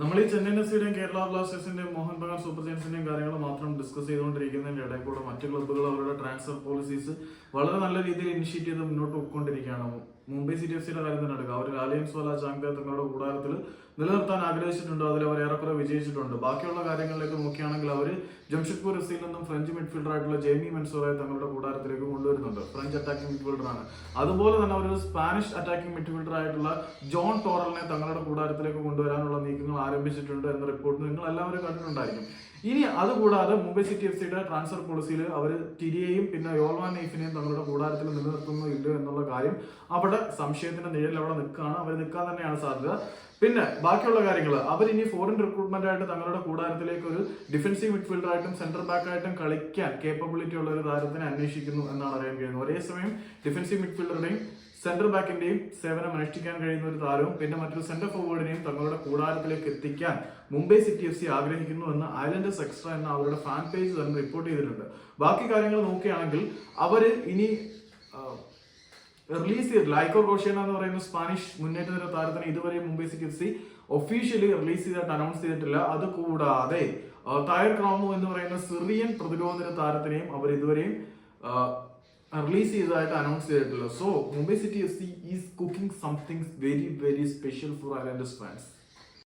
നമ്മൾ ഈ ചെന്നൈയിൻ എഫ് സിയുടെയും കേരള ബ്ലാസ്റ്റേഴ്സിന്റെയും മോഹൻ ബഗാൻ സൂപ്പർ ജയൻസിന്റെയും കാര്യങ്ങൾ മാത്രം ഡിസ്കസ് ചെയ്തുകൊണ്ടിരിക്കുന്നതിന്റെ ഇടയിൽ കൂടെ മറ്റു ക്ലബ്ബുകൾ അവരുടെ ട്രാൻസ്ഫർ പോളിസീസ് വളരെ നല്ല രീതിയിൽ ഇനിഷ്യേറ്റ് ചെയ്ത് മുന്നോട്ട് പോയിക്കൊണ്ടിരിക്കുകയാണ്. മുംബൈ സിറ്റി എഫ് സിയുടെ കാര്യം തന്നെ എടുക്കുക അവർ ആലിയൻസ് വാല ചാങ്ക തങ്ങളുടെ കൂടാരത്തിൽ നിലനിർത്താൻ ആഗ്രഹിച്ചിട്ടുണ്ട്. അതിൽ അവർ ഏറെക്കുറെ വിജയിച്ചിട്ടുണ്ട്. ബാക്കിയുള്ള കാര്യങ്ങളിലേക്ക് നോക്കുകയാണെങ്കിൽ അവർ ജംഷഡ്പൂർ എഫ് സിയിൽ നിന്നും ഫ്രഞ്ച് മിഡ്ഫീൽഡർ ആയിട്ടുള്ള ജെയ്മി മെൻസോറെ തങ്ങളുടെ കൂടാരത്തിലേക്ക് കൊണ്ടുവരുന്നുണ്ട്. ഫ്രഞ്ച് അറ്റാക്കിംഗ് മിഡ്ഫീൽഡറാണ് അതുപോലെ തന്നെ ഒരു സ്പാനിഷ് അറ്റാക്കിംഗ് മിഡ്ഫീൽഡർ ആയിട്ടുള്ള ജോൺ ടോറലിനെ തങ്ങളുടെ കൂടാരത്തിലേക്ക് കൊണ്ടുവരാനുള്ള നീക്കങ്ങൾ ആരംഭിച്ചിട്ടുണ്ട് എന്ന റിപ്പോർട്ട് നിങ്ങൾ എല്ലാവരും കണ്ടിട്ടുണ്ടായിരിക്കും. ഇനി അതുകൂടാതെ മുംബൈ സിറ്റി എഫ് സിയുടെ ട്രാൻസ്ഫർ പോളിസിയിൽ അവർ ടിരിയെയും പിന്നെ യോൾവാൻ നെയ്ഫിനെയും തങ്ങളുടെ കൂടാരത്തിൽ നിലനിർത്തുന്നു ഇല്ലയോ എന്നുള്ള കാര്യം അവിടെ സംശയത്തിന്റെ നിഴലിൽ അവിടെ നിൽക്കുകയാണ്. അവർ നിൽക്കാൻ തന്നെയാണ് സാധ്യത. പിന്നെ ബാക്കിയുള്ള കാര്യങ്ങൾ അവർ ഇനി ഫോറിൻ റിക്രൂട്ട്മെന്റ് ആയിട്ട് തങ്ങളുടെ കൂടാരത്തിലേക്ക് ഒരു ഡിഫൻസീവ് മിഡ്ഫീൽഡർ ആയിട്ടും സെന്റർ ബാക്ക് ആയിട്ടും കളിക്കാൻ കേപ്പബിലിറ്റി ഉള്ള ഒരു താരത്തിനെ അന്വേഷിക്കുന്നു എന്നാണ് അറിയാൻ കഴിയുന്നത്. ഒരേ സമയം ഡിഫൻസീവ് മിഡ്ഫീൽഡറുടെയും സെന്റർ ബാക്കിന്റെയും സേവനം അനുഷ്ഠിക്കാൻ കഴിയുന്ന ഒരു താരവും പിന്നെ മറ്റൊരു സെന്റർ ഫോർവേഡിനെയും തങ്ങളുടെ കൂടാരത്തിലേക്ക് എത്തിക്കാൻ മുംബൈ സിറ്റി എഫ് സി ആഗ്രഹിക്കുന്നു എന്ന് ഐലൻഡേഴ്സ് എക്സ്ട്രാ എന്ന അവരുടെ ഫാൻ പേജ് തന്നെ റിപ്പോർട്ട് ചെയ്തിട്ടുണ്ട്. ബാക്കി കാര്യങ്ങൾ നോക്കുകയാണെങ്കിൽ അവർ ഇനി റിലീസ് ചെയ്ത് ലൈക്കോ റോഷേന എന്ന് പറയുന്ന സ്പാനിഷ് മുന്നേറ്റ നിര താരത്തിന് ഇതുവരെ Mumbai city F C officially release ചെയ്തിട്ട് അനൗൺസ് ചെയ്തിട്ടില്ല. അത് കൂടാതെ തായർ ക്രോമോ എന്ന് പറയുന്ന സിറിയൻ പ്രതിരോധ നിര താരത്തിനെയും അവർ ഇതുവരെയും റിലീസ് ചെയ്തതായിട്ട് അനൗൺസ് ചെയ്തിട്ടില്ല. So Mumbai city F C is cooking something very very special for islanders fans